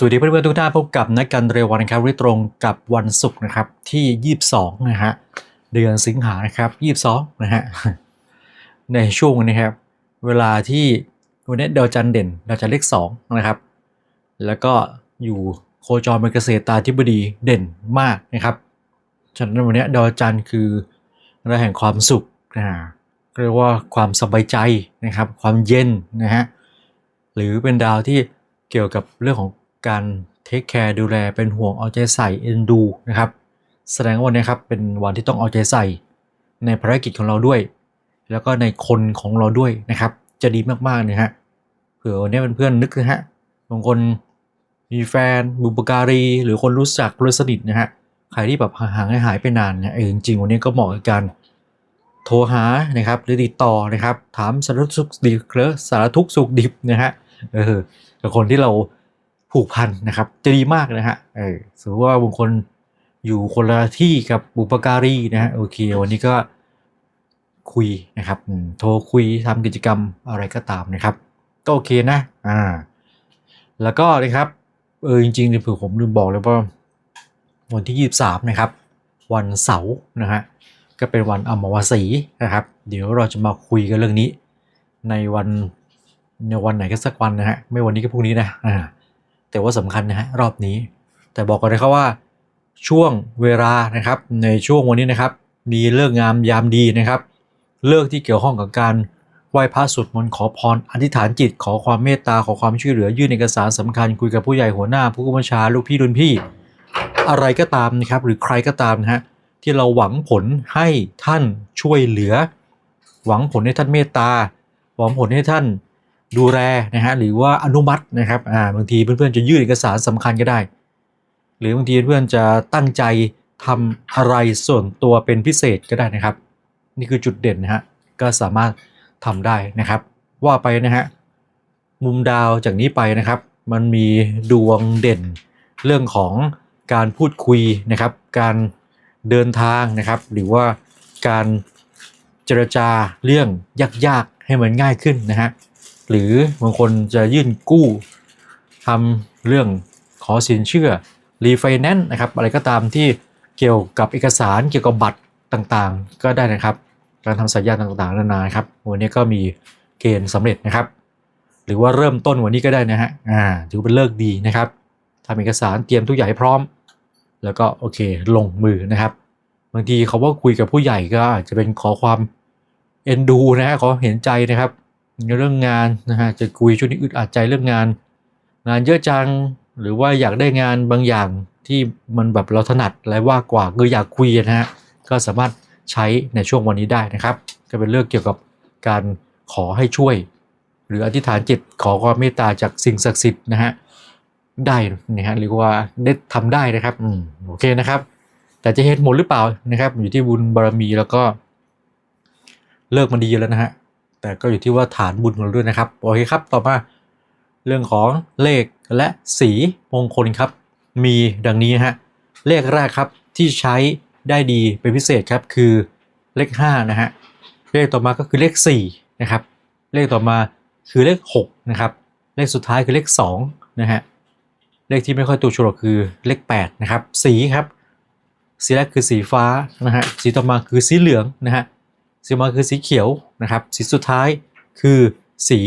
สวัสดีเพื่อนๆทุกท่านพบกับนักการเร็ววันนะครับที่ตรงกับวันศุกร์นะครับที่ 22 นะฮะเดือนสิงหานะครับ 22 นะฮะในช่วงนี้ครับ เวลาที่วันนี้ดาวจันเด่นดาวจันเลข2นะครับ แล้วก็อยู่โคจรเป็นเกษตรตาธิบดีเด่นมากนะครับฉะนั้นวันนี้ดาวจันคือดาแห่งความสุขนะฮะเรียกว่าความสบายใจนะครับ ความเย็นนะฮะหรือเป็นดาวที่เกี่ยวกับเรื่องของ การเทคแคร์ดูแลเป็นห่วงเอาใจใส่เอ็นดูนะครับแสดงว่าวันนี้ครับเป็นวันที่ต้องเอาใจใส่ ในภารกิจของเราด้วย แล้วก็ในคนของเราด้วยนะครับ จะดีมากๆนะฮะเผื่อวันนี้เพื่อนๆนึกนะฮะบางคนมีแฟนบุปการี หรือคนรู้จักรู้สนิทนะฮะใครที่แบบห่างหายไปนานเนี่ยเออจริงๆวันนี้ก็เหมาะกับการโทรหานะครับหรือติดต่อนะครับ ถามสารทุกสุขดิบหรือสารทุกสุขดิบนะฮะเออกับคนที่เรา ผูกพันนะครับ จะดีมากนะฮะเออสมมติว่าบางคนอยู่คนละที่กับบุปการีนะฮะโอเค วันนี้ก็คุยนะครับโทรคุยทำกิจกรรมอะไรก็ตามนะครับ ก็โอเคนะอ่าแล้วก็นะครับเออจริงๆเนี่ยเผื่อผมลืมบอกเลยว่าวันที่ 23 นะครับ วันเสาร์นะฮะก็เป็นวันอมวสีนะครับ เดี๋ยวเราจะมาคุยกันเรื่องนี้ ในวันในวันไหนก็สักวันนะฮะไม่วันนี้ก็พรุ่งนี้นะอ่า แต่ว่าสำคัญนะฮะรอบนี้ แต่บอกก่อนนะครับว่าช่วงเวลานะครับในช่วงวันนี้นะครับ มีเลิกงามยามดีนะครับ เลิกที่เกี่ยวข้องกับการไหว้พระสวดมนต์ขอพรอธิษฐานจิต ขอความเมตตาขอความช่วยเหลือยื่นเอกสารสำคัญคุยกับผู้ใหญ่หัวหน้าผู้กำกับชาลูกพี่รุ่นพี่ อะไรก็ตามนะครับ หรือใครก็ตามนะฮะที่เราหวังผลให้ท่านช่วยเหลือ หวังผลให้ท่านเมตตา หวังผลให้ท่าน ดูแลนะฮะหรือว่าอนุมัตินะครับอ่าบางทีเพื่อนๆจะยื่นเอกสารสำคัญก็ได้ หรือบางทีเพื่อนจะตั้งใจทำอะไรส่วนตัวเป็นพิเศษก็ได้นะครับ นี่คือจุดเด่นนะฮะก็สามารถทำได้นะครับ ว่าไปนะฮะมุมดาวจากนี้ไปนะครับ มันมีดวงเด่น เรื่องของการพูดคุยนะครับ การเดินทางนะครับ หรือว่าการเจรจาเรื่องยากๆให้มันง่ายขึ้นนะฮะ หรือบางคนจะยื่นกู้ทำเรื่องขอสินเชื่อรีไฟแนนซ์นะครับอะไรก็ตามที่เกี่ยวกับเอกสารเกี่ยวกับบัตรต่างๆ ก็ได้นะครับ การทำสัญญาต่างๆนานาครับวันนี้ก็มีเกณฑ์สำเร็จนะครับ หรือว่าเริ่มต้นวันนี้ก็ได้นะฮะอ่าถือเป็นเลิกดีนะครับทำเอกสารเตรียมทุกอย่างให้พร้อม แล้วก็โอเคลงมือนะครับ บางทีเขาว่าคุยกับผู้ใหญ่ก็อาจจะเป็นขอความเอ็นดูนะฮะขอเห็นใจนะครับ เรื่องงานนะฮะจะคุยช่วงนี้อึดอัดใจเรื่องงาน งานเยอะจังหรือว่าอยากได้งานบางอย่างที่มันแบบเราถนัดและว่ากว่าคืออยากคุยนะฮะก็สามารถใช้ในช่วงวันนี้ได้นะครับ ก็เป็นเรื่องเกี่ยวกับการขอให้ช่วย หรืออธิษฐานจิตขอความเมตตาจากสิ่งศักดิ์สิทธิ์นะฮะได้นะฮะหรือว่าได้ทำได้นะครับอืมโอเคนะครับ แต่จะเห็นหมดหรือเปล่านะครับ อยู่ที่บุญบารมีแล้วก็เลิกมันดีแล้วนะฮะ แต่ก็อยู่ที่ว่าฐานบุญของเราด้วยนะครับ โอเคครับ ต่อมาเรื่องของเลขและสีมงคลครับ มีดังนี้ฮะ เลขแรกครับที่ใช้ได้ดีเป็นพิเศษครับคือเลข5นะฮะ เลขต่อมาก็คือเลข4นะครับ เลขต่อมาคือเลข6นะครับ เลขสุดท้ายคือเลข2นะฮะ เลขที่ไม่ค่อยตัวฉลกคือเลข8นะครับ สีครับ สีแรกคือสีฟ้านะฮะ สีต่อมาคือสีเหลืองนะฮะ สีมาคือสีเขียวนะครับ สีสุดท้ายคือสี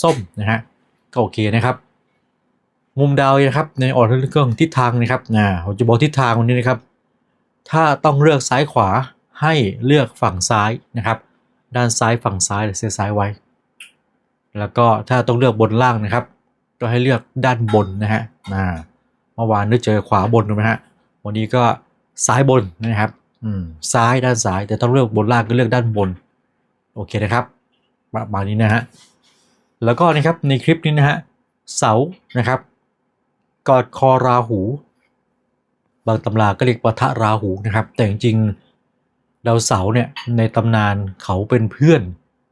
ส้มนะฮะก็โอเคนะครับ มุมดาวนะครับในออร์เรื่องทิศทางนะครับนะผมจะบอกทิศทางวันนี้นะครับ ถ้าต้องเลือกซ้ายขวาให้เลือกฝั่งซ้ายนะครับ ด้านซ้ายฝั่งซ้ายหรือเซซ้ายไว้ แล้วก็ถ้าต้องเลือกบนล่างนะครับ ก็ให้เลือกด้านบนนะฮะอ่าเมื่อวานได้เจอขวาบนถูกไหมฮะวันนี้ก็ซ้ายบนนะครับ ซ้ายด้านซ้าย แต่ต้องเลือกบนล่างก็เลือกด้านบน โอเคนะครับ ประมาณนี้นะฮะ แล้วก็นะครับในคลิปนี้นะฮะ เสานะครับ กอดคอราหู บางตำราก็เรียกปะทะราหูนะครับ แต่จริงๆดาวเสาเนี่ยในตำนานเขาเป็นเพื่อน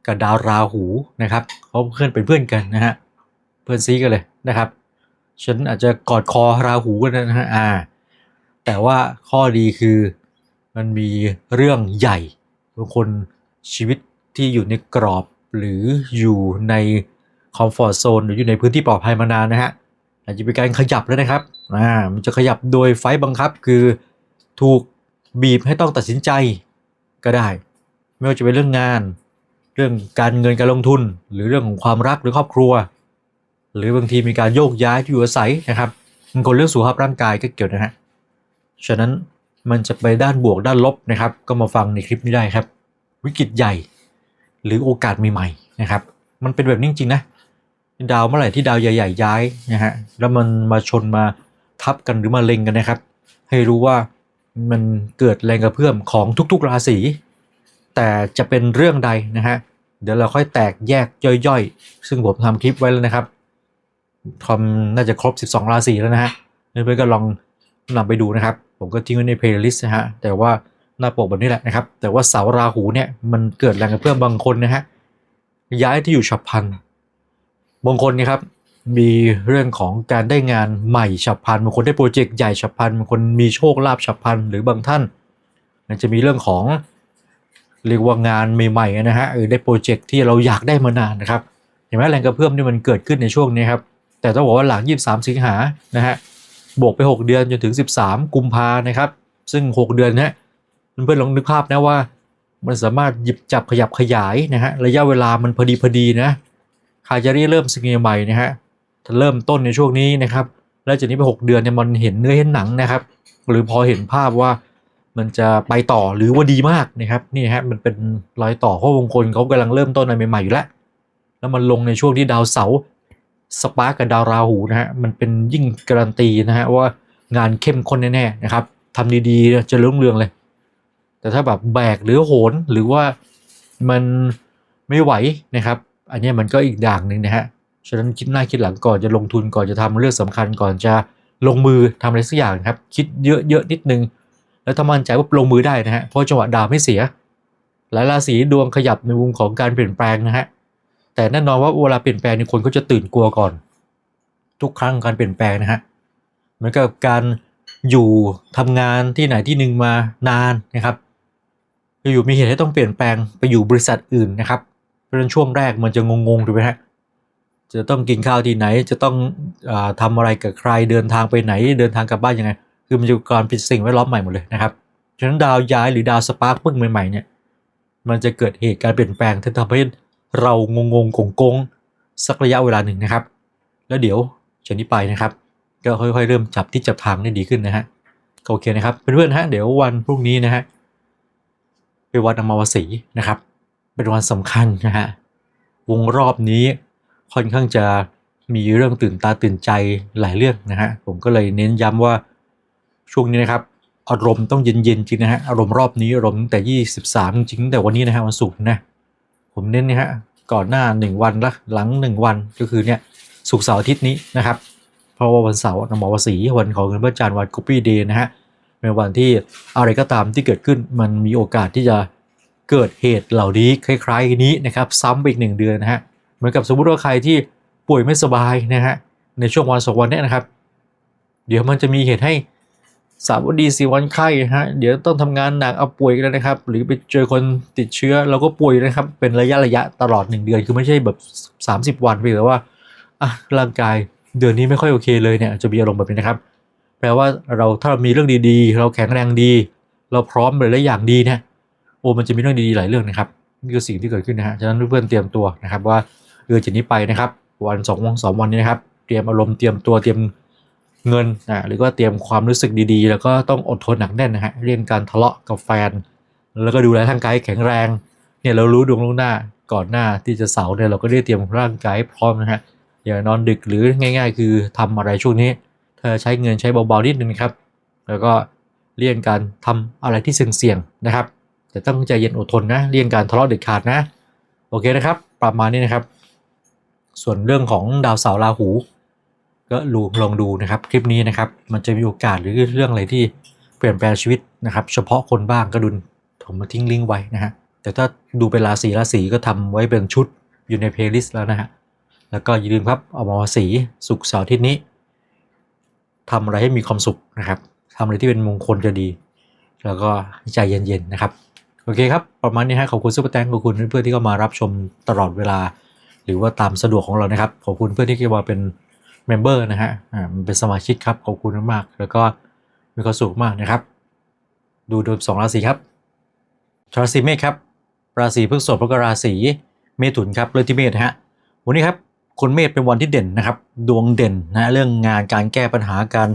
กับดาวราหูนะครับเขาเพื่อนเป็นเพื่อนกันนะฮะเพื่อนซีกันเลยนะครับ ฉันอาจจะกอดคอราหูกันนะฮะอ่า แต่ว่าข้อดีคือ มันมีเรื่องใหญ่บางคนชีวิตที่อยู่ในกรอบหรืออยู่ในคอมฟอร์ทโซนหรืออยู่ในพื้นที่ปลอดภัยมานานนะฮะอาจจะเป็นการขยับแล้วนะครับอ่ามันจะขยับโดยไฟล์บังคับคือถูกบีบให้ต้องตัดสินใจก็ได้ ไม่ว่าจะเป็นเรื่องงาน เรื่องการเงินการลงทุน หรือเรื่องของความรักหรือครอบครัว หรือบางทีมีการโยกย้ายที่อยู่อาศัยนะครับมันคนเรื่องสุขภาพร่างกายก็เกี่ยวนะฮะฉะนั้น มันจะไปด้านบวกด้านลบนะครับ ก็มาฟังในคลิปนี้ได้ครับ วิกฤตใหญ่ หรือโอกาสใหม่ๆนะครับ มันเป็นแบบนี้จริงๆนะดาวเมื่อไหร่ที่ดาวใหญ่ๆย้ายนะฮะแล้วมันมาชนมาทับกันหรือมาเล็งกันนะครับ ให้รู้ว่ามันเกิดแรงกระเพื่อมของทุกๆราศีแต่จะเป็นเรื่องใดนะฮะเดี๋ยวเราค่อยแตกแยกย่อยๆ ซึ่งผมทำคลิปไว้แล้วนะครับทำน่าจะครบ 12 ราศีแล้วนะฮะเพื่อนๆก็ลองนำไปดูนะครับ ผมก็ทิ้งไว้ในเพลย์ลิสต์นะฮะ แต่ว่าหน้าปกแบบนี้แหละนะครับ แต่ว่าเสาราหูเนี่ยมันเกิดแรงกระเพื่อมบางคนนะฮะ ย้ายที่อยู่ฉับพลัน บางคนเนะครับ มีเรื่องของการได้งานใหม่ฉับพลัน บางคนได้โปรเจกต์ใหญ่ฉับพลัน บางคนมีโชคลาภฉับพลัน หรือบางท่านมันจะมีเรื่องของเรียกว่างานใหม่ๆนะฮะเออได้โปรเจกต์ที่เราอยากได้มานานนะครับ เห็นไหมแรงกระเพื่อมที่มันเกิดขึ้นในช่วงนี้ครับ แต่ต้องบอกว่าหลัง 23 สิงหานะฮะ บวกไป 6 เดือนจนถึง 13 กุมภานะครับ ซึ่ง 6 เดือนนี้เพื่อนๆลองนึกภาพนะว่า มันสามารถหยิบจับขยับขยายนะฮะระยะเวลามันพอดีพอดีนะครจะได้เริ่มสิ่งใหม่นะฮะถ้าเริ่มต้นในช่วงนี้นะครับ แล้วจากนี้ไป 6 เดือนเนี่ยมันเห็นเนื้อเห็นหนังนะครับ หรือพอเห็นภาพว่ามันจะไปต่อหรือว่าดีมากนะครับนี่ฮะมันเป็นรอยต่อเพราะบางคนเขากำลังเริ่มต้นอะไรใหม่ๆอยู่แล้วแล้วมันลงในช่วงที่ดาวเสาร์ สปาร์กกับดาวราหูนะฮะมันเป็นยิ่งการันตีนะฮะว่างานเข้มข้นแน่ๆนะครับทำดีๆจะรุ่งเรืองเลย แต่ถ้าแบบแบกหรือโหนหรือว่ามันไม่ไหวนะครับ อันนี้มันก็อีกอย่างหนึ่งนะฮะฉะนั้นคิดหน้าคิดหลังก่อนจะลงทุนก่อนจะทำเรื่องสำคัญก่อนจะลงมือทำอะไรสักอย่างครับ คิดเยอะๆนิดนึง แล้วถ้ามั่นใจว่าลงมือได้นะฮะเพราะจังหวะดาวไม่เสียหลายราศีดวงขยับในวงของการเปลี่ยนแปลงนะฮะ แต่แน่นอนว่าเวลาเปลี่ยนแปลงนี่คนก็จะตื่นกลัวก่อน ทุกครั้งการเปลี่ยนแปลงนะฮะเหมือนกับการอยู่ทำงานที่ไหนที่หนึ่งมานานนะครับอยู่มีเหตุให้ต้องเปลี่ยนแปลงไปอยู่บริษัทอื่นนะครับเพราะฉะนั้นช่วงแรกมันจะงงๆถูกไหมฮะจะต้องกินข้าวที่ไหนจะต้องอาทำอะไรกับใครเดินทางไปไหนเดินทางกลับบ้านยังไง คือมันจะการผิดสิ่งแวดล้อมใหม่หมดเลยนะครับฉะนั้นดาวย้ายหรือดาวสปาร์คพึ่งใหม่ๆเนี่ยมันจะเกิดเหตุการเปลี่ยนแปลงที่ทำให้ เรางงงๆกงสักระยะเวลาหนึ่งนะครับ แล้วเดี๋ยวจากนี้ไปนะครับ ก็ค่อยๆ เริ่มจับที่จับทางได้ดีขึ้นนะฮะโอเคนะครับเพื่อนๆฮะเดี๋ยววันพรุ่งนี้นะฮะเป็นวันอมาวสีนะครับ เป็นวันสำคัญนะฮะวงรอบนี้ค่อนข้างจะมีเรื่องตื่นตาตื่นใจหลายเรื่องนะฮะผมก็เลยเน้นย้ำว่าช่วงนี้นะครับอารมณ์ต้องเย็นๆจริงนะฮะอารมณ์รอบนี้อารมณ์แต่ 23 จริงแต่วันนี้นะฮะวันศุกร์นะ ผมเน้นนะฮะก่อนหน้า 1 วันละหลัง 1 วันก็คือเนี่ยศุกร์เสาร์อาทิตย์นี้นะครับ เพราะว่าวันเสาร์นมวสีวันของเงินพระจันทร์วันกุปปี้เดย์นะฮะเป็นวันที่อะไรก็ตามที่เกิดขึ้นมันมีโอกาสที่จะเกิดเหตุเหล่านี้คล้ายๆนี้นะครับ ซ้ำไปอีกหนึ่งเดือนนะฮะเหมือนกับสมมติว่าใครที่ป่วยไม่สบายนะฮะในช่วงวันสองวันนี้นะครับ เดี๋ยวมันจะมีเหตุให้ สามวันดีสี่วันไข้ฮะเดี๋ยวต้องทำงานหนักเอาป่วยกันนะครับ หรือไปเจอคนติดเชื้อเราก็ป่วยนะครับ เป็นระยะระยะตลอดหนึ่งเดือนคือไม่ใช่แบบ 30 วันไปแต่ว่าอะร่างกายเดือนนี้ไม่ค่อยโอเคเลยเนี่ยจะมีอารมณ์แบบนี้นะครับ แปลว่าเราถ้าเรามีเรื่องดีๆ เราแข็งแรงดี เราพร้อมหลายอย่างดีเนี่ยโอ้มันจะมีเรื่องดีๆหลายเรื่องนะครับนี่คือสิ่งที่เกิดขึ้นนะฮะฉะนั้นเพื่อนๆเตรียมตัวนะครับว่าเดือนจากนี้ไปนะครับ วันสองวันสองวันนี้นะครับ เตรียมอารมณ์เตรียมตัวเตรียม เงินนะหรือก็เตรียมความรู้สึกดีๆ แล้วก็ต้องอดทนหนักแน่นนะฮะเรื่องการทะเลาะกับแฟน แล้วก็ดูแลร่างกายแข็งแรงเนี่ยเรารู้ดวงล่วงหน้าก่อนหน้าที่จะเสาร์เนี่ยเราก็ได้เตรียมร่างกายพร้อมนะฮะอย่านอนดึกหรือง่าย ๆ คือทำอะไรช่วงนี้ถ้าใช้เงินใช้เบาๆนิดนึงครับ แล้วก็เลี่ยงการทำอะไรที่เสี่ยงๆนะครับแต่ต้องใจเย็นอดทนนะเลี่ยงการทะเลาะเด็ดขาดนะโอเคนะครับ ประมาณนี้นะครับ ส่วนเรื่องของดาวเสาราหู ก็ลูลองดูนะครับ คลิปนี้นะครับ มันจะมีโอกาสหรือเรื่องอะไรที่เปลี่ยนแปลงชีวิตนะครับ เฉพาะคนบ้างก็ดุนผมมาทิ้งลิงก์ไว้นะฮะแต่ถ้าดูเป็นราศีราศีก็ทำไว้เป็นชุดอยู่ในเพลย์ลิสต์แล้วนะฮะแล้วก็อย่าลืมครับเอามาสีสุกร์เสาร์ทิตย์นี้ทำอะไรให้มีความสุขนะครับทำอะไรที่เป็นมงคลจะดี แล้วก็ใจเย็นๆนะครับโอเคครับ ประมาณนี้ฮะขอบคุณซุปเปอร์แตงขอบคุณเพื่อนๆที่เข้ามารับชมตลอดเวลา หรือว่าตามสะดวกของเรานะครับ ขอบคุณเพื่อนที่เข้ามาเป็น เมมเบอร์นะฮะอ่ามันเป็นสมาชิกครับ ขอบคุณมาก แล้วก็มีความสุขมากนะครับ ดูดวงสองราศีครับชาวราศีเมษครับ ราศีพฤษภแล้วก็ราศีเมถุนครับเรื่อที่เมษนะฮะวันนี้ครับคนเมษเป็นวันที่เด่นนะครับ ดวงเด่นนะเรื่องงานการแก้ปัญหาการ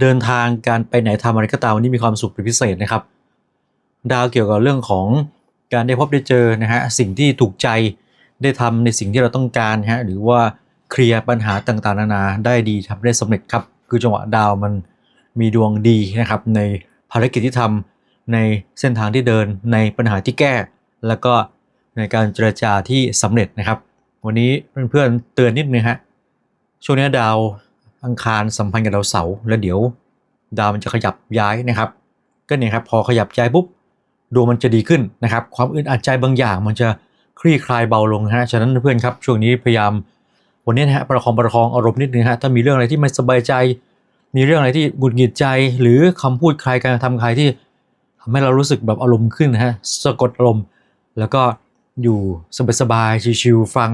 เดินทางการไปไหนทำอะไรก็ตามวันนี้มีความสุขเป็นพิเศษนะครับ ดาวเกี่ยวกับเรื่องของการได้พบได้เจอนะฮะสิ่งที่ถูกใจได้ทำในสิ่งที่เราต้องการนะฮะหรือว่า เคลียร์ปัญหาต่างๆนานาได้ดีทำได้สำเร็จครับ คือจังหวะดาวมันมีดวงดีนะครับ ในภารกิจที่ทำในเส้นทางที่เดินในปัญหาที่แก้ แล้วก็ในการเจรจาที่สำเร็จนะครับ วันนี้เพื่อนๆเตือนนิดนึงฮะช่วงนี้ดาวอังคารสัมพันธ์กับดาวเสาร์แล้วเดี๋ยว ดาวมันจะขยับย้ายนะครับ ก็เนี่ยครับพอขยับย้ายปุ๊บดวงมันจะดีขึ้นนะครับ ความอึดอัดใจบางอย่างมันจะคลี่คลายเบาลงฮะฉะนั้นเพื่อนครับช่วงนี้พยายาม วันนี้นะฮะประคองประคองอารมณ์นิดนึงฮะถ้ามีเรื่องอะไรที่ไม่สบายใจ มีเรื่องอะไรที่หงุดหงิดใจ หรือคำพูดใครการกระทำใครที่ทำให้เรารู้สึกแบบอารมณ์ขึ้นนะฮะสะกดอารมณ์แล้วก็อยู่สบายๆชิวๆฟัง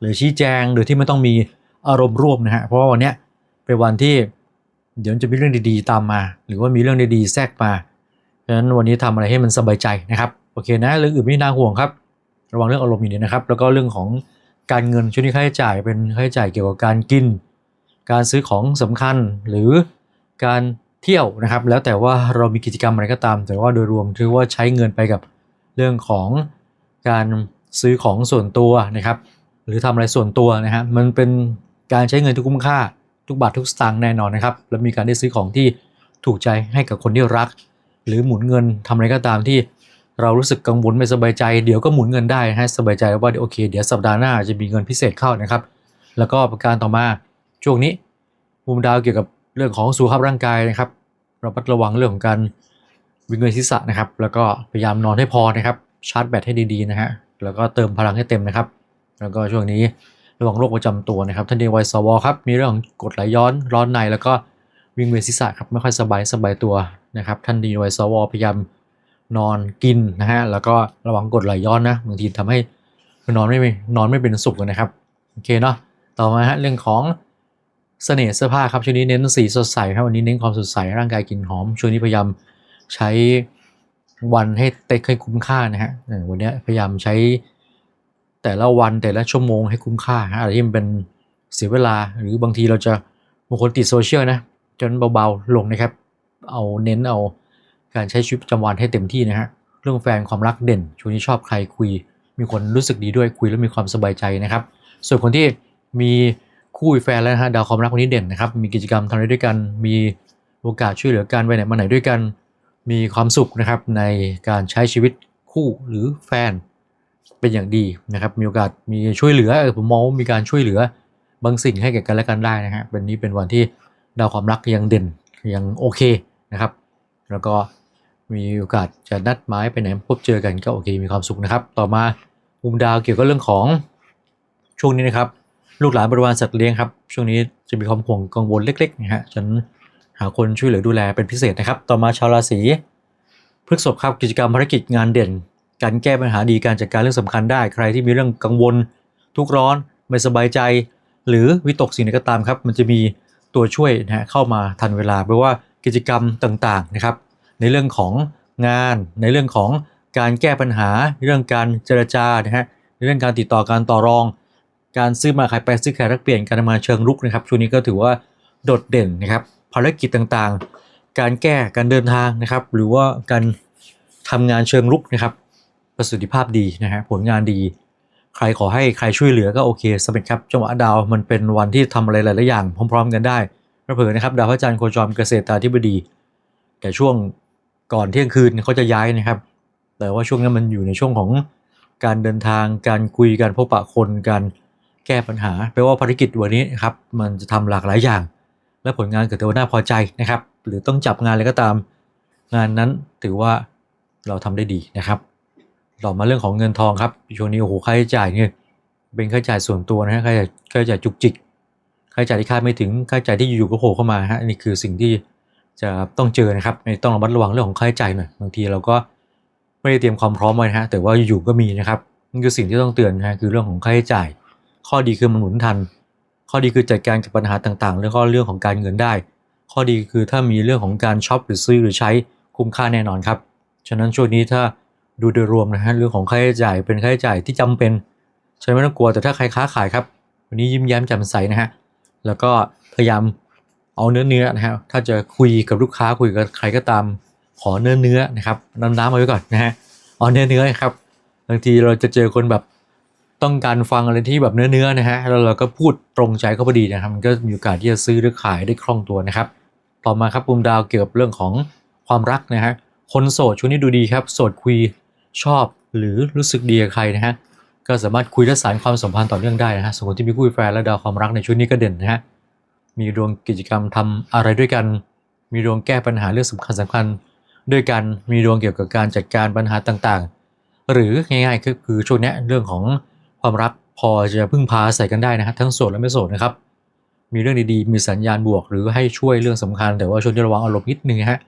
หรือชี้แจงโดยที่ไม่ต้องมีอารมณ์ร่วมนะฮะเพราะว่าวันนี้เป็นวันที่เดี๋ยวจะมีเรื่องดีๆตามมา หรือว่ามีเรื่องดีๆแทรกมาฉะนั้นวันนี้ทำอะไรให้มันสบายใจนะครับโอเคนะเรื่องอื่นไม่น่าห่วงครับ ระวังเรื่องอารมณ์อย่างนี้นะครับ แล้วก็เรื่องของ การเงินช่วงนี้ค่าใช้จ่ายเป็นค่าใช้จ่ายเกี่ยวกับการกิน การซื้อของสำคัญหรือการเที่ยวนะครับ แล้วแต่ว่าเรามีกิจกรรมอะไรก็ตาม แต่ว่าโดยรวมถือว่าใช้เงินไปกับเรื่องของการซื้อของส่วนตัวนะครับ หรือทำอะไรส่วนตัวนะฮะมันเป็นการใช้เงินที่คุ้มค่าทุกบาททุกสตางค์แน่นอนนะครับ แล้วมีการได้ซื้อของที่ถูกใจให้กับคนที่รัก หรือหมุนเงินทำอะไรก็ตามที่ เรารู้สึกกังวลไม่สบายใจเดี๋ยวก็หมุนเงินได้ให้สบายใจว่าโอเค เดี๋ยวสัปดาห์หน้าจะมีเงินพิเศษเข้านะครับ แล้วก็ประการต่อมาช่วงนี้มุมดาวเกี่ยวกับเรื่องของสุขภาพร่างกายนะครับเรามัดระวังเรื่องของการวิ่งเวียนศีรษะนะครับ แล้วก็พยายามนอนให้พอนะครับชาร์จแบตให้ดีๆนะฮะแล้วก็เติมพลังให้เต็มนะครับ แล้วก็ช่วงนี้ระวังโรคประจำตัวนะครับท่านเดวัยสวครับมีเรื่องของกดไหลย้อนร้อนในแล้วก็วิ่งเวียนศีรษะครับไม่ค่อยสบายสบายตัวนะครับท่านดีวัยสวพยายาม นอนกินนะฮะแล้วก็ระวังกดไหลย้อนนะบางทีทำให้นอนไม่นอนไม่เป็นสุขนะครับโอเคเนาะต่อมาฮะเรื่องของเสน่ห์เสื้อผ้าครับช่วงนี้เน้นสีสดใสครับวันนี้เน้นความสดใสร่างกายกลิ่นหอมช่วงนี้พยายามใช้วันให้เต็มให้คุ้มค่านะฮะวันนี้พยายามใช้แต่ละวันแต่ละชั่วโมงให้คุ้มค่าฮะอะไรที่มันเป็นเสียเวลาหรือบางทีเราจะบางคนติดโซเชียลนะจนเบาๆลงนะครับ เอาเน้นเอา การใช้ชีวิตประจำวันให้เต็มที่นะฮะเรื่องแฟนความรักเด่นช่วงนี้ชอบใครคุย มีคนรู้สึกดีด้วยคุยแล้วมีความสบายใจนะครับ ส่วนคนที่มีคู่แฟนแล้วนะฮะดาวความรักวันนี้เด่นนะครับมีกิจกรรมทำอะไรด้วยกัน มีโอกาสช่วยเหลือกันไปไหนมาไหนด้วยกัน มีความสุขนะครับในการใช้ชีวิตคู่หรือแฟนเป็นอย่างดีนะครับ มีโอกาสมีช่วยเหลือเออผมมองว่ามีการช่วยเหลือบางสิ่งให้แก่กันและกันได้นะฮะวันนี้เป็นวันที่ดาวความรักยังเด่นยังโอเคนะครับ แล้วก็ มีโอกาสจะนัดหมายไปไหนพบเจอกันก็โอเคมีความสุขนะครับ ต่อมามุมดาวเกี่ยวกับเรื่องของช่วงนี้นะครับ ลูกหลานบริวารสัตว์เลี้ยงครับ ช่วงนี้จะมีความห่วงกังวลเล็กๆนะฮะฉันหาคนช่วยเหลือดูแลเป็นพิเศษนะครับ ต่อมาชาวราศีพฤษภครับกิจกรรมภารกิจงานเด่น การแก้ปัญหาดีการจัดการเรื่องสำคัญได้ ใครที่มีเรื่องกังวล ทุกข์ร้อนไม่สบายใจ หรือวิตกสิ่งใดก็ตามครับ มันจะมีตัวช่วยนะฮะเข้ามาทันเวลาแปลว่ากิจกรรมต่างๆนะครับ ในเรื่องของงาน ในเรื่องของการแก้ปัญหาเรื่องการเจรจานะฮะในเรื่องการติดต่อการต่อรอง การซื้อมาขายไปซื้อขายรักเปลี่ยนการทำงานเชิงรุกนะครับช่วงนี้ก็ถือว่าโดดเด่นนะครับภารกิจต่างๆ การแก้การเดินทางนะครับ หรือว่าการทำงานเชิงรุกนะครับ ประสิทธิภาพดีนะฮะผลงานดี ใครขอให้ใครช่วยเหลือก็โอเคสำเร็จครับจังหวะดาวมันเป็นวันที่ทำอะไรหลายๆอย่างพร้อม ๆ กันได้เผลอนะครับดาวพระจันทร์โคจรเกษตรตาธิบดี แต่ช่วง ก่อนเที่ยงคืนเขาจะย้ายนะครับ แต่ว่าช่วงนั้นมันอยู่ในช่วงของการเดินทางการคุยการพบปะคนการแก้ปัญหาแปลว่าภารกิจวันนี้ครับมันจะทำหลากหลายอย่าง และผลงานเกิดแต่ว่าน่าพอใจนะครับ หรือต้องจับงานอะไรก็ตาม งานนั้นถือว่าเราทำได้ดีนะครับต่อมาเรื่องของเงินทองครับช่วงนี้โอ้โหค่าใช้จ่ายเนี่ยเป็นค่าใช้จ่ายส่วนตัวนะฮะใค่าใช้จ่ายจุกจิกค่าใช้จ่ายที่คาดไม่ถึงค่าใช้จ่ายที่อยู่ๆก็โผล่เข้ามาฮะนี่คือสิ่งที่ จะต้องเจอนะครับต้องระมัดระวังเรื่องของค่าใช้จ่ายหน่อยบางทีเราก็ไม่ได้เตรียมความพร้อมไว้นะฮะแต่ว่าอยู่ๆก็มีนะครับนี่คือสิ่งที่ต้องเตือนนะฮะคือเรื่องของค่าใช้จ่าย ข้อดีคือมันหมุนทัน ข้อดีคือจัดการกับปัญหาต่างๆ แล้วก็เรื่องของการเงินได้ ข้อดีคือถ้ามีเรื่องของการช็อปหรือซื้อหรือใช้คุ้มค่าแน่นอนครับฉะนั้นช่วงนี้ถ้าดูโดยรวมนะฮะเรื่องของค่าใช้จ่ายเป็นค่าใช้จ่ายที่จำเป็นฉันไม่ต้องกลัวแต่ถ้าใครค้าขายครับ วันนี้ยิ้มแย้มแจ่มใสนะฮะแล้วก็พยายาม เอาเนื้อเนื้อนะฮะถ้าจะคุยกับลูกค้าคุยกับใครก็ตามขอเนื้อเนื้อนะครับน้ำน้ำเอาไว้ก่อนนะฮะเอาเนื้อเนื้อครับบางทีเราจะเจอคนแบบต้องการฟังอะไรที่แบบเนื้อเนื้อนะฮะแล้วเราก็พูดตรงใจเขาพอดีนะครับมันก็มีโอกาสที่จะซื้อหรือขายได้คล่องตัวนะครับ ต่อมาครับปุ่มดาวเกี่ยวกับเรื่องของความรักนะฮะคนโสดช่วงนี้ดูดีครับ โสดคุยชอบหรือรู้สึกดีกับใครนะฮะก็สามารถคุยและสานความสัมพันธ์ต่อเนื่องได้นะฮะส่วนคนที่มีคู่แฟนและดาวความรักในช่วงนี้ก็เด่นนะฮะ มีดวงกิจกรรมทำอะไรด้วยกัน มีดวงแก้ปัญหาเรื่องสำคัญสำคัญด้วยกันมีดวงเกี่ยวกับการจัดการปัญหาต่างๆ หรือง่ายๆก็คือช่วงนี้เรื่องของความรักพอจะพึ่งพาใส่กันได้นะฮะทั้งโสดและไม่โสดนะครับมีเรื่องดีๆ มีสัญญาณบวกหรือให้ช่วยเรื่องสำคัญ แต่ว่าช่วงที่ระวังอารมณ์นิดนึงฮะ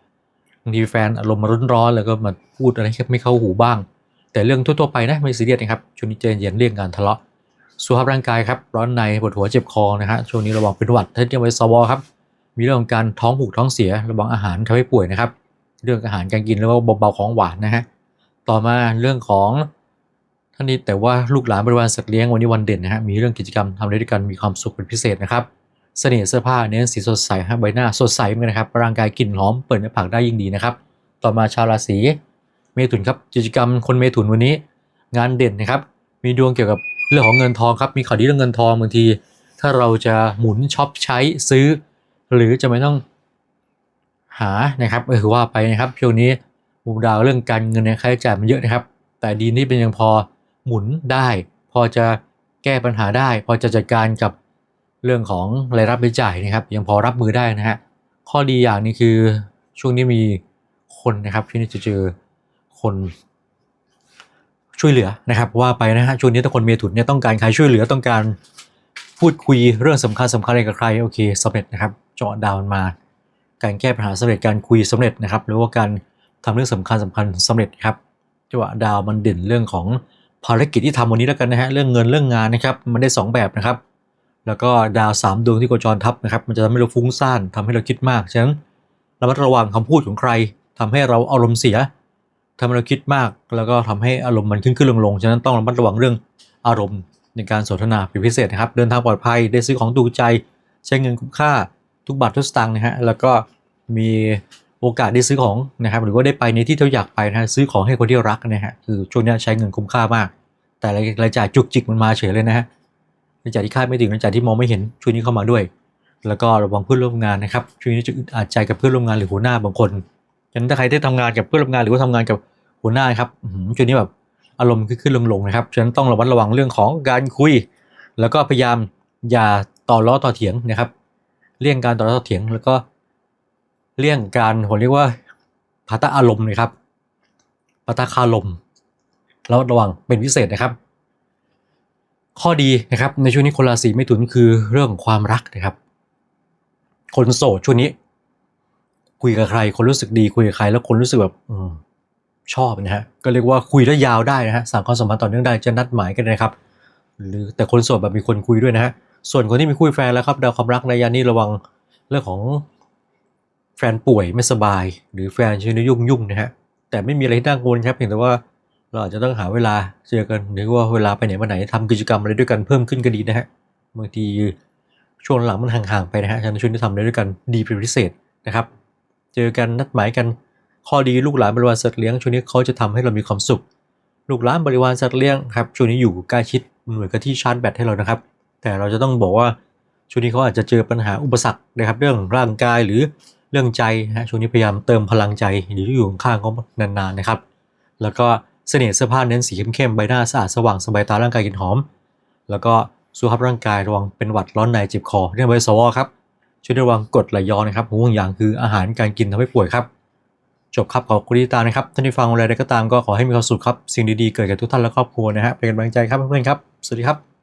บางทีแฟนอารมณ์ร้อนๆแล้วก็มาพูดอะไรที่ไม่เข้าหูบ้าง แต่เรื่องทั่วๆไปนะไม่ซีเรียสนะครับช่วงนี้ใจเย็นเลี่ยงการทะเลาะ สุขภาพร่างกายครับร้อนในปวดหัวเจ็บคอนะฮะช่วงนี้ระวังเป็นหวัดถ้าเทียบไว้สวครับมีเรื่องของการท้องผูกท้องเสียระวังอาหารทำให้ป่วยนะครับ เรื่องอาหารการกินแล้วก็เบาๆของหวานนะฮะต่อมาเรื่องของท่านนี้แต่ว่าลูกหลานบริวารสัตว์เลี้ยงวันนี้วันเด่นนะฮะมีเรื่องกิจกรรมทำด้วยกันมีความสุขเป็นพิเศษนะครับเสน่ห์เสื้อผ้าเน้นสีสดใสฮะใบหน้าสดใสเหมือนกันนะครับร่างกายกลิ่นหอมเปิดหน้าผากได้ยิ่งดีนะครับ ต่อมาชาวราศีเมถุนครับกิจกรรมคนเมถุนวันนี้ งานเด่นนะครับ มีดวงเกี่ยวกับ เรื่องของเงินทองครับมีข่าวดีเรื่องเงินทองบางที ถ้าเราจะหมุนช็อปใช้ซื้อ หรือจะไม่ต้องหานะครับเออว่าไปนะครับช่วงนี้มุมดาวเรื่องการเงินเนี่ยค่าใช้จ่ายมันเยอะนะครับ แต่ดีนี่เป็นยังพอหมุนได้ พอจะแก้ปัญหาได้ พอจะจัดการกับเรื่องของรายรับรายจ่ายนะครับ ยังพอรับมือได้นะฮะข้อดีอย่างนี้คือช่วงนี้มีคนนะครับที่นี่จะเจอคน ช่วยเหลือนะครับว่าไปนะฮะช่วงนี้ถ้าคนเมถุนเนี่ยต้องการใครช่วยเหลือต้องการพูดคุยเรื่องสำคัญสำคัญอะไรกับใครโอเคสำเร็จนะครับเจาะดาวมันมาการแก้ปัญหาสำเร็จการคุยสำเร็จนะครับ หรือว่าการทำเรื่องสำคัญสำคัญสำเร็จครับจังหวะดาวมันเด่นเรื่องของภารกิจที่ทำวันนี้แล้วกันนะฮะเรื่องเงินเรื่องงานนะครับมันได้สองแบบนะครับ แล้วก็ดาวสามดวงที่โคจรทับนะครับ มันจะทำให้เราฟุ้งซ่านทำให้เราคิดมากฉะนั้นระมัดระวังคำพูดของใครทำให้เราอารมณ์เสีย ทำให้เราคิดมาก แล้วก็ทำให้อารมณ์มันขึ้นขึ้นลงลงฉะนั้นต้องระมัดระวังเรื่องอารมณ์ในการสนทนาเป็นพิเศษนะครับ เดินทางปลอดภัยได้ซื้อของถูกใจ ใช้เงินคุ้มค่าทุกบาททุกสตางค์นะฮะแล้วก็มีโอกาสได้ซื้อของนะครับ หรือว่าได้ไปในที่ที่เราอยากไปนะฮะซื้อของให้คนที่รักนะฮะคือช่วงนี้ใช้เงินคุ้มค่ามาก แต่รายจ่ายจุกจิกมันมาเฉยเลยนะฮะรายจ่ายที่คาดไม่ถึงรายจ่ายที่มองไม่เห็นช่วงนี้เข้ามาด้วย แล้วก็ระวังเพื่อนร่วมงานนะครับช่วงนี้จะอึดอัดใจกับเพื่อนร่วมงานหรือหัวหน้าบางคน ฉะนั้นถ้าใครได้ทำงานกับเพื่อนร่วมงานหรือว่าทำงานกับหัวหน้าครับอื้อหือช่วงนี้แบบอารมณ์ขึ้นลงๆนะครับฉะนั้นต้องระมัดระวังเรื่องของการคุย แล้วก็พยายามอย่าต่อล้อต่อเถียงนะครับ เลี่ยงการต่อล้อต่อเถียง แล้วก็เลี่ยงการผมเรียกว่าพาตะอารมณ์นะครับพาตะคารมแล้วระวังเป็นพิเศษนะครับ ข้อดีนะครับในช่วงนี้คนราศีไม่ถุนคือเรื่องความรักนะครับ คนโสดช่วงนี้ คุยกับใคร คนรู้สึกดีคุยกับใคร แล้วคนรู้สึกแบบอมชอบนะฮะก็เรียกว่าคุยแล้วยาวได้นะฮะสางความสัมพันธ์ต่อเนื่องได้จะนัดหมายกันนะครับ หรือแต่คนโสดแบบมีคนคุยด้วยนะฮะส่วนคนที่มีคู่แฟนแล้วครับดาวความรักในยานี้ระวังเรื่องของแฟนป่วยไม่สบาย หรือแฟนช่วงนี้ยุ่งยุ่งนะฮะแต่ไม่มีอะไรที่น่ากังวลครับเพียงแต่ว่าเราอาจจะต้องหาเวลาเจอกันหรือว่าเวลาไปไหนมาไหนทำกิจกรรมอะไรด้วยกันเพิ่มขึ้นก็ดีนะฮะบางทีช่วงหลังมันห่างๆไปนะฮะฉะนั้นช่วงที่ทำอะไรด้วยกันดีเป็นพิเศษนะครับ เจอกันนัดหมายกันข้อดีลูกหลานบริวารสัตว์เลี้ยงช่วงนี้เขาจะทำให้เรามีความสุข ลูกหลานบริวารสัตว์เลี้ยงครับช่วงนี้อยู่ใกล้ชิดเหมือนกับที่ชาร์จแบตให้เรานะครับ แต่เราจะต้องบอกว่าช่วงนี้เขาอาจจะเจอปัญหาอุปสรรคนะครับ เรื่องร่างกายหรือเรื่องใจฮะช่วงนี้พยายามเติมพลังใจหรืออยู่ข้างเขานานๆนะครับ แล้วก็เสน่ห์เสื้อผ้าเน้นสีเข้มๆใบหน้าสะอาดสว่างสบายตาร่างกายกลิ่นหอม แล้วก็สุขภาพร่างกายระวังเป็นหวัดร้อนในเจ็บคอเรื่องไวสวอครับ ช่วยระวังกรดไหลย้อนนะครับห่วงอย่างคืออาหารการกินทำให้ป่วยครับ จบครับขอบคุณที่ตามนะครับท่านที่ฟังอะไรใดก็ตามก็ขอให้มีความสุขครับ สิ่งดีๆเกิดกับทุกท่านและครอบครัวนะฮะเป็นกำลังใจครับเพื่อนๆครับ สวัสดีครับ